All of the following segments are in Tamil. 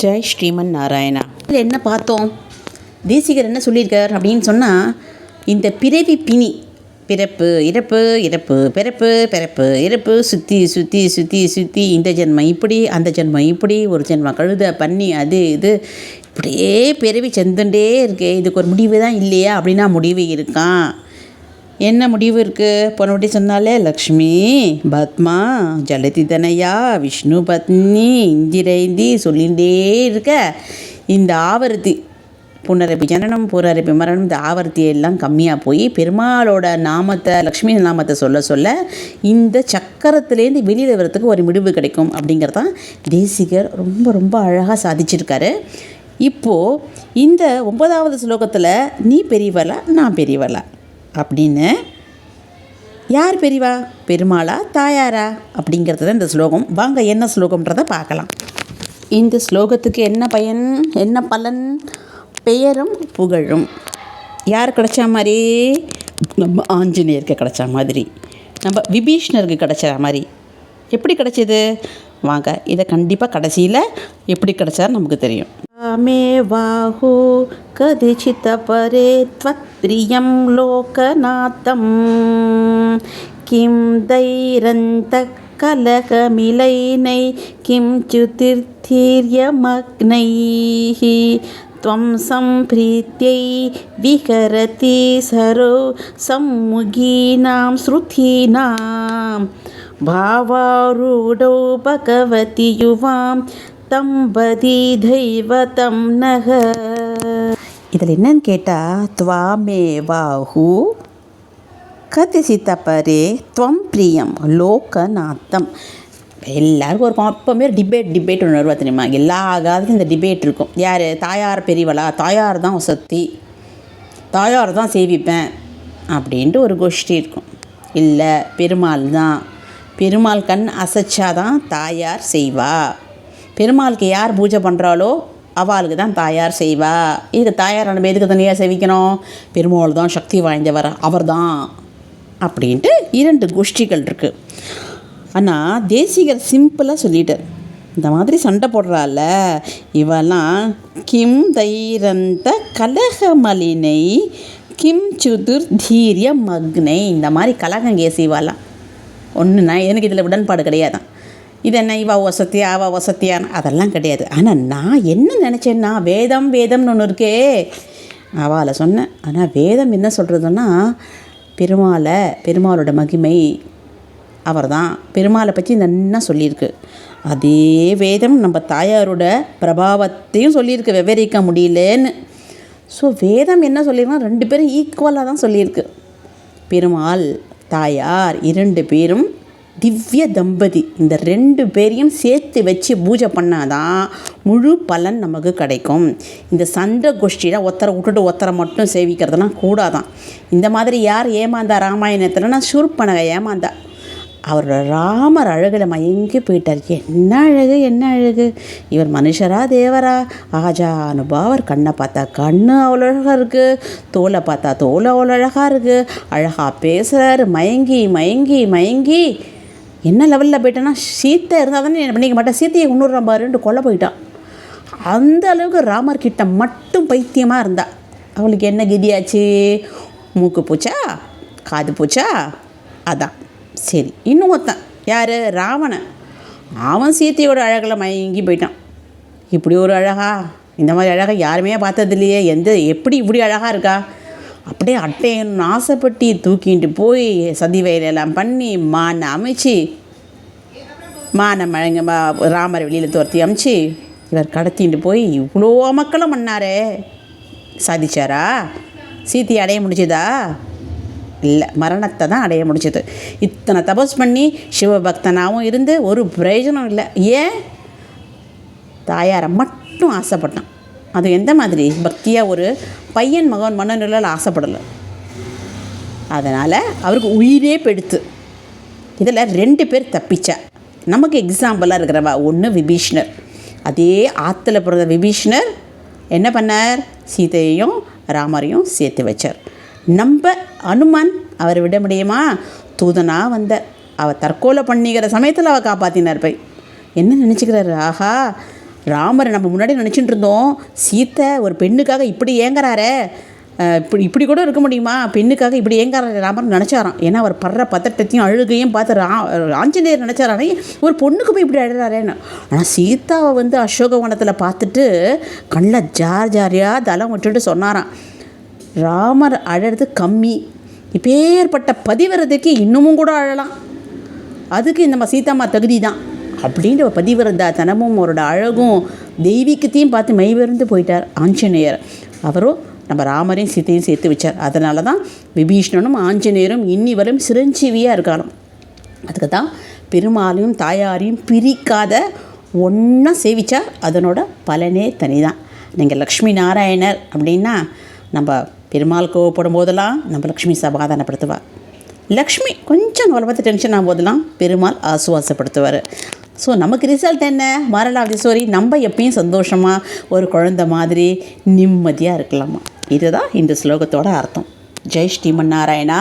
ஜெய் ஸ்ரீமன் நாராயணா. இதில் என்ன பார்த்தோம்? தேசிகர் என்ன சொல்லியிருக்கார் அப்படின்னு சொன்னால் இந்த பிறவி பிணி பிறப்பு இறப்பு இறப்பு பிறப்பு பிறப்பு இறப்பு சுற்றி சுற்றி சுற்றி சுற்றி இந்த ஜென்மம் இப்படி அந்த ஜென்மம் இப்படி ஒரு ஜென்மம் கழுத பண்ணி அது இது இப்படியே பிறவி செந்துண்டே இருக்கே இதுக்கு ஒரு முடிவு தான் இல்லையா அப்படின்னா முடிவு இருக்கான் என்ன முடிவு இருக்குது பொன்னவட்டி சொன்னாலே லக்ஷ்மி பத்மா ஜலதி தனையா விஷ்ணு பத்னி இந்திரைந்தி சொல்லிகிட்டே இருக்க. இந்த ஆவர்த்தி புனரப்பி ஜனனம் புனரப்பி மரணம் இந்த ஆவர்த்தி எல்லாம் கம்மியாக போய் பெருமாளோட நாமத்தை லக்ஷ்மி நாமத்தை சொல்ல சொல்ல இந்த சக்கரத்துலேருந்து வெளியில் வரத்துக்கு ஒரு முடிவு கிடைக்கும். அப்படிங்கிறதான் தேசிகர் ரொம்ப ரொம்ப அழகாக சாதிச்சிருக்காரு. இப்போது இந்த ஒன்பதாவது ஸ்லோகத்தில் நீ பெரியவளா நான் பெரியவளா? அப்படின்னு. யார் பெரிவா பெருமாளா? தாயாரா? அப்படிங்கிறது தான் இந்த ஸ்லோகம். வாங்க என்ன ஸ்லோகம்ன்றதை பார்க்கலாம். இந்த ஸ்லோகத்துக்கு என்ன பயன்? என்ன பலன்? பெயரும் புகழும். யார் கிடைச்ச மாதிரி? நம்ம ஆஞ்சநேயருக்கு கிடைச்ச மாதிரி. நம்ம விபீஷ்ணருக்கு கிடைச்ச மாதிரி. எப்படி கிடச்சிது? வாங்க இதை கண்டிப்பாக கடைசியில் எப்படி கிடைச்சார் நமக்கு தெரியும். मे वाहु कदिचित् परे त्वत्प्रियं लोकनाथं किं दैरन्तकलहमिलैनै किं च्युतिर्थिर्यमग्नैः त्वं सम्प्रीत्यै विहरति सरो सम्मुखीनां श्रुतीनां। भावारूढौ भगवति युवां தம்பதி தெய்வதம் நக. இதில் என்னன்னு கேட்டால் துவாமே வாஹு கதிசித்த பரே துவம் பிரியம் லோகநாத்தம். எல்லாருக்கும் ஒரு எப்போவுமே டிபேட் டிபேட் ஒன்று வருவா தெரியுமா? எல்லா காலத்துலையும் இந்த டிபேட் இருக்கும். யார்? தாயார் பெரியவளா? தாயார் தான் சக்தி தாயார் தான் சேவிப்பேன். அப்படின்ட்டு ஒரு கோஷ்டி இருக்கும். இல்லை பெருமாள் தான். பெருமாள் கண் அசைச்சாதான் தாயார் செய்வா. பெருமாளுக்கு யார் பூஜை பண்ணுறாளோ அவளுக்கு தான் தாயார் செய்வா. இதுக்கு தாயார் நம்ம எதுக்கு தனியாக செவிக்கணும்? பெருமாள் தான் சக்தி வாய்ந்தவர் அவர் தான் அப்படின்ட்டு இரண்டு கோஷ்டிகள் இருக்குது ஆனால் தேசிகர் சிம்பிளாக சொல்லிட்டார். இந்த மாதிரி சண்டை போடுறால இவெல்லாம் கிம் தைரந்த கலகமலினை கிம் சுதுர் தீரிய மக்னை இந்த மாதிரி கலகம் கேசிவாலாம் ஒன்று நான் எனக்கு இதில் உடன்பாடு கிடையாதான். இது என்ன இவா வசத்தியா அவ வசத்தியான்னு? அதெல்லாம் கிடையாது. ஆனால் நான் என்ன நினச்சேன்னா வேதம் வேதம்னு ஒன்று இருக்கே. அவளை சொன்னேன். ஆனால் வேதம் என்ன சொல்கிறதுன்னா பெருமாளை பெருமாளோட மகிமை அவர் தான் பெருமாளை பற்றி நன்னா சொல்லியிருக்கு. அதே வேதம் நம்ம தாயாரோட பிரபாவத்தையும் சொல்லியிருக்கு. விவரிக்க முடியலன்னு. ஸோ வேதம் என்ன சொல்லியிருக்கா ரெண்டு பேரும் ஈக்குவலாக தான் சொல்லியிருக்கு. பெருமாள் தாயார் இரண்டு பேரும் திவ்ய தம்பதி. இந்த ரெண்டு பேரையும் சேர்த்து வச்சு பூஜை பண்ணாதான் முழு பலன் நமக்கு கிடைக்கும். இந்த சந்திர கோஷ்டியில் ஒத்தரை விட்டுட்டு ஒத்தரை மட்டும் சேவிக்கிறதுலாம் கூடாதான். இந்த மாதிரி யார் ஏமாந்தா ராமாயணத்தில்? நான் சூர்பனக ஏமாந்தா. அவரோட ராமர் அழகில் மயங்கி போயிட்டார். என்ன அழகு என்ன அழகு? இவர் மனுஷரா தேவரா? ஆஜா அனுபாவர் கண்ணை பார்த்தா கண்ணு அவ்வளோ அழகாக இருக்குது தோலை பார்த்தா தோலை அவ்வளோ அழகாக இருக்குது அழகாக பேசுகிறாரு மயங்கி மயங்கி மயங்கி. என்ன லெவலில் போயிட்டேன்னா சீத்தை இருந்தால் தானே என்ன பண்ணிக்க மாட்டேன் சீத்தையை கொண்டுடுறான் பாருன்ட்டு கொல்ல போயிட்டான் அந்த அளவுக்கு ராமர் கிட்ட மட்டும் பைத்தியமாக இருந்தா. அவளுக்கு என்ன கதியாச்சு? மூக்கு பூச்சா? காது பூச்சா? அதான். சரி இன்னும் ஒருத்தன். யார்? ராவணன். அவன் சீத்தையோட அழகில் மயங்கி போயிட்டான். இப்படி ஒரு அழகா? இந்த மாதிரி அழகாக யாருமே பார்த்தது இல்லையே எந்த எப்படி இப்படி அழகாக இருக்கா? அப்படியே அட்டையன்னு ஆசைப்பட்டு தூக்கிட்டு போய் சதி வயலெல்லாம் பண்ணி மானை அமைச்சு மானை மழங்க ராமர் ராமரை வெளியில் துரத்தி அமைச்சு இவர் கடத்திட்டு போய் இவ்வளோ மக்களும் பண்ணாரே. சாதிச்சாரா? சீத்தி அடைய முடிச்சதா இல்லை மரணத்தை தான் அடைய முடிச்சது இத்தனை தபஸ் பண்ணி சிவபக்தனாகவும் இருந்து ஒரு பிரயோஜனம் இல்லை. ஏன்? தாயாரை மட்டும் ஆசைப்பட்டான். அது எந்த மாதிரி? பக்தியாக ஒரு பையன் மகன் மன்னனில் ஆசைப்படலை. அதனால் அவருக்கு உயிரே பெடுத்து. இதில் ரெண்டு பேர் தப்பிச்சா. நமக்கு எக்ஸாம்பிளாக இருக்கிறவா? ஒன்று விபீஷ்ணர். அதே ஆற்றுல பிறந்த விபீஷ்ணர் என்ன பண்ணார்? சீதையையும் ராமரையும் சேர்த்து வச்சார். நம்ம அனுமன் அவரை விட முடியுமா? தூதனாக வந்த. அவள் தற்கொலை பண்ணிக்கிற சமயத்தில் அவள் காப்பாற்றினார் போய். என்ன நினச்சிக்கிறாரு? ஆஹா ராமரை நம்ம முன்னாடி நினச்சிட்டு இருந்தோம். சீத்தை ஒரு பெண்ணுக்காக இப்படி ஏங்குறாரே. இப்படி இப்படி கூட இருக்க முடியுமா? பெண்ணுக்காக இப்படி ஏங்கார ராமர் நினச்சாராம். ஏன்னா அவர் படுற பதட்டத்தையும் அழுகையும் பார்த்து ரா ஆஞ்சநேயர் நினச்சாரானே ஒரு பொண்ணுக்கு போய் இப்படி அழுறாரேன்னு. ஆனால் சீதாவை வந்து அசோகவனத்தில் பார்த்துட்டு கண்ணில் ஜார் ஜாரியாக தலம் விட்டுட்டு சொன்னாராம். ராமர் அழறது கம்மி. இப்பேற்பட்ட பதிவிறதுக்கு இன்னமும் கூட அழலாம். அதுக்கு இந்த நம்ம சீதாம்மா தகுதி தான் அப்படின்ற பதிவிறந்தா தனமும் அவரோட அழகும் தெய்வீகத்தையும் பார்த்து மெய்விருந்து போயிட்டார் ஆஞ்சநேயர். அவரும் நம்ம ராமரையும் சீத்தையும் சேர்த்து வச்சார். அதனால தான் விபீஷ்ணனும் ஆஞ்சநேயரும் இன்னி சிரஞ்சீவியாக இருக்காராம். அதுக்கு தான் பெருமாளையும் தாயாரையும் பிரிக்காத ஒன்றா சேவிச்சா அதனோட பலனே தனி தான் நீங்கள் லக்ஷ்மி நாராயணர் அப்படின்னா நம்ம பெருமாள் கோவப்படும் போதெல்லாம் நம்ம லக்ஷ்மி சமாதானப்படுத்துவார். லக்ஷ்மி கொஞ்சம் பார்த்து டென்ஷன் ஆகும் போதெல்லாம் பெருமாள் ஆசுவாசப்படுத்துவார். ஸோ நமக்கு ரிசல்ட் என்ன? மாரலாவதி சோரி நம்ம எப்பயும் சந்தோஷமாக ஒரு குழந்த மாதிரி நிம்மதியாக இருக்கலாமா? இதுதான் இந்த ஸ்லோகத்தோட அர்த்தம். ஜெய் ஸ்ரீமன் நாராயணா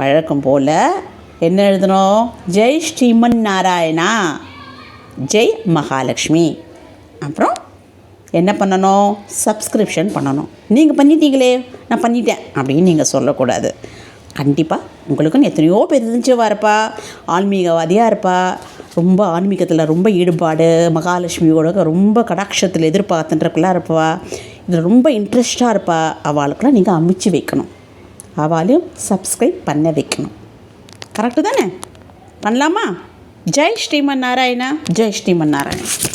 வழக்கம் போல் என்ன எழுதணும் ஜெய் ஸ்ரீமன் நாராயணா ஜெய் மகாலட்சுமி. அப்புறம் என்ன பண்ணணும்? சப்ஸ்கிரிப்ஷன் பண்ணணும். நீங்கள் பண்ணிட்டீங்களே நான் பண்ணிட்டேன் அப்படின்னு நீங்கள் சொல்லக்கூடாது. கண்டிப்பாக உங்களுக்குன்னு எத்தனையோ பேர் தெரிஞ்சவா இருப்பா ஆன்மீகவாதியாக இருப்பா ரொம்ப ஆன்மீகத்தில் ரொம்ப ஈடுபாடு மகாலட்சுமியோட ரொம்ப கடாட்சத்தில் எதிர்பார்த்துன்றக்குள்ளே இருப்பா இதில் ரொம்ப இன்ட்ரெஸ்டாக இருப்பா? அவளுக்கெல்லாம் நீங்கள் அமைச்சு வைக்கணும். அவளையும் சப்ஸ்கிரைப் பண்ண வைக்கணும். கரெக்டு தானே? பண்ணலாமா? ஜெய் ஸ்ரீமன் நாராயணா? ஜெய் ஸ்ரீமன் நாராயணா.